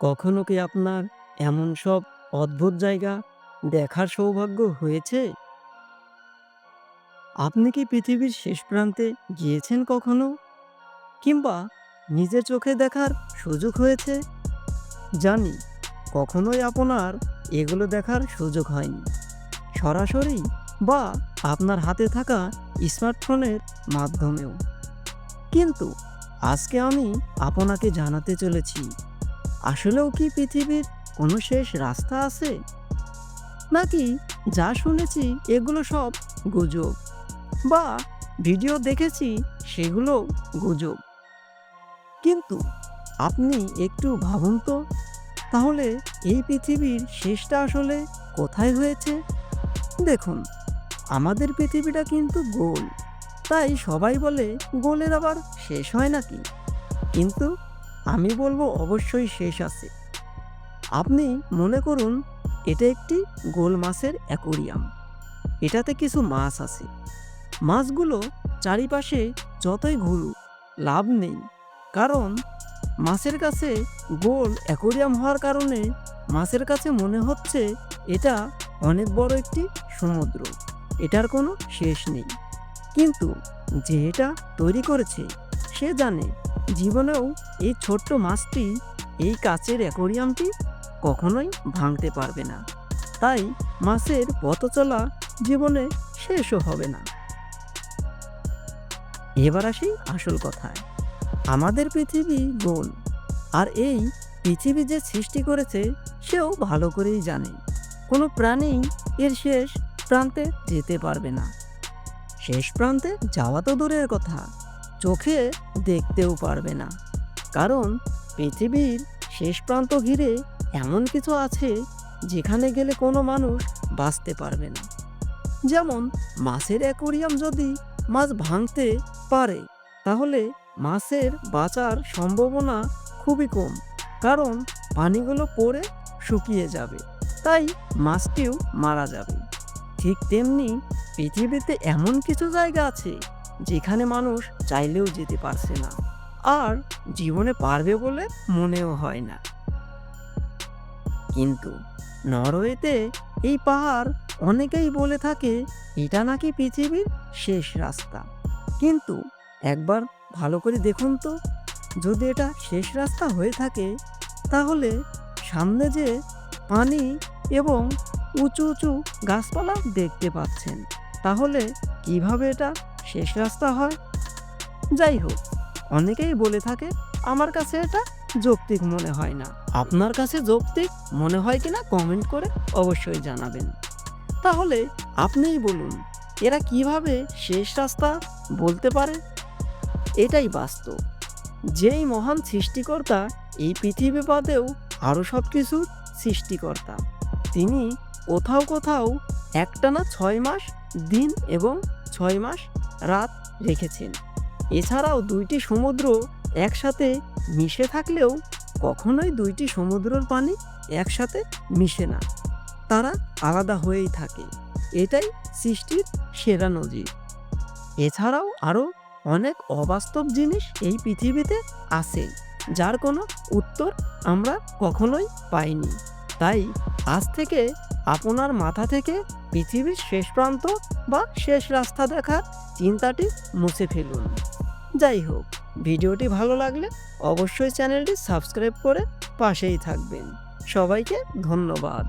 কখনো কি আপনার এমন সব অদ্ভুত জায়গা দেখার সৌভাগ্য হয়েছে? আপনি কি পৃথিবীর শেষ প্রান্তে গিয়েছেন কখনো? কিংবা নিজের চোখে দেখার সুযোগ হয়েছে? জানি, কখনোই আপনার এগুলো দেখার সুযোগ হয়নি। সরাসরি বা আপনার হাতে থাকা স্মার্টফোনের মাধ্যমেও। কিন্তু আজকে আমি আপনাকে জানাতে চলেছি আসলেও কি পৃথিবীর কোনো শেষ রাস্তা আছে? নাকি যা শুনেছি এগুলো সব গুজব বা ভিডিও দেখেছি সেগুলো গুজব? কিন্তু আপনি একটু ভাবুন তো, তাহলে এই পৃথিবীর শেষটা আসলে কোথায় হয়েছে? দেখুন, আমাদের পৃথিবীটা কিন্তু গোল, তাই সবাই বলে গোলের আবার শেষ হয় নাকি? কিন্তু আমি বলব অবশ্যই শেষ আছে। আপনি মনে করুন, এটা একটি গোল মাছের অ্যাকোরিয়াম। এটাতে কিছু মাছ আছে। মাছগুলো চারিপাশে যতই ঘুরুক, লাভ নেই। কারণ, মাছের কাছে গোল অ্যাকোরিয়াম হওয়ার কারণে মাছের কাছে মনে হচ্ছে এটা অনেক বড় একটি সমুদ্র। এটার কোনো শেষ নেই। কিন্তু যে এটা তৈরি করেছে, সে জানে জীবনেও এই ছোট্ট মাছটি এই কাচের অ্যাকোরিয়ামটি কখনোই ভাঙতে পারবে না। তাই মাছের পথ চলা জীবনে শেষও হবে না। এবার আসি আসল কথায়। আমাদের পৃথিবী গোল, আর এই পৃথিবী যে সৃষ্টি করেছে সেও ভালো করেই জানে। কোনো প্রাণী এর শেষ প্রান্তে যেতে পারবে না। শেষ প্রান্তে যাওয়া তো দূরের কথা। চোখে দেখতেও পারবে না। কারণ পৃথিবীর শেষ প্রান্ত ঘিরে এমন কিছু আছে যেখানে গেলে কোনো মানুষ বাঁচতে পারবে না। যেমন মাছের অ্যাকোরিয়াম যদি মাছ ভাঙতে পারে, তাহলে মাছের বাঁচার সম্ভাবনা খুবই কম, কারণ পানিগুলো পড়ে শুকিয়ে যাবে, তাই মাছটিও মারা যাবে। ঠিক তেমনি পৃথিবীতে এমন কিছু জায়গা আছে যেখানে মানুষ চাইলেও যেতে পারছে না, আর জীবনে পারবে বলে মনেও হয় না। কিন্তু নরওয়েতে এই পাহাড় অনেকেই বলে থাকে, এটা নাকি পৃথিবীর শেষ রাস্তা। কিন্তু একবার ভালো করে দেখুন তো, যদি এটা শেষ রাস্তা হয়ে থাকে, তাহলে সামনে যে পানি এবং উঁচু উঁচু গাছপালা দেখতে পাচ্ছেন, তাহলে কীভাবে এটা শেষ রাস্তা হয়। যাই হোক, অনেকেই বলে থাকে, আমার কাছে এটা যৌক্তিক মনে হয় না। আপনার কাছে যৌক্তিক মনে হয় কিনা কমেন্ট করে অবশ্যই জানাবেন। তাহলে আপনিই বলুন, এরা কীভাবে শেষ রাস্তা বলতে পারে? এটাই বাস্তব। যেই মহান সৃষ্টিকর্তা এই পৃথিবী বাদেও আরও সব কিছুর সৃষ্টিকর্তা, তিনি কোথাও কোথাও একটানা ছয় মাস, দিন এবং ছয় মাস রাত রেখেছেন। এছাড়াও দুইটি সমুদ্র একসাথে মিশে থাকলেও কখনোই দুইটি সমুদ্রর পানি একসাথে মিশে না। তারা আলাদা হয়েই থাকে। এটাই সৃষ্টির সেরা নজির। এছাড়াও আরও অনেক অবাস্তব জিনিস এই পৃথিবীতে আছে, যার কোনো উত্তর আমরা কখনোই পাইনি। তাই আজ থেকে আপনার মাথা থেকে পৃথিবীর শেষ প্রান্ত বা শেষ রাস্তা দেখার চিন্তাটি মুছে ফেলুন। যাই হোক, ভিডিওটি ভালো লাগলে অবশ্যই চ্যানেলটি সাবস্ক্রাইব করে পাশেই থাকবেন। সবাইকে ধন্যবাদ।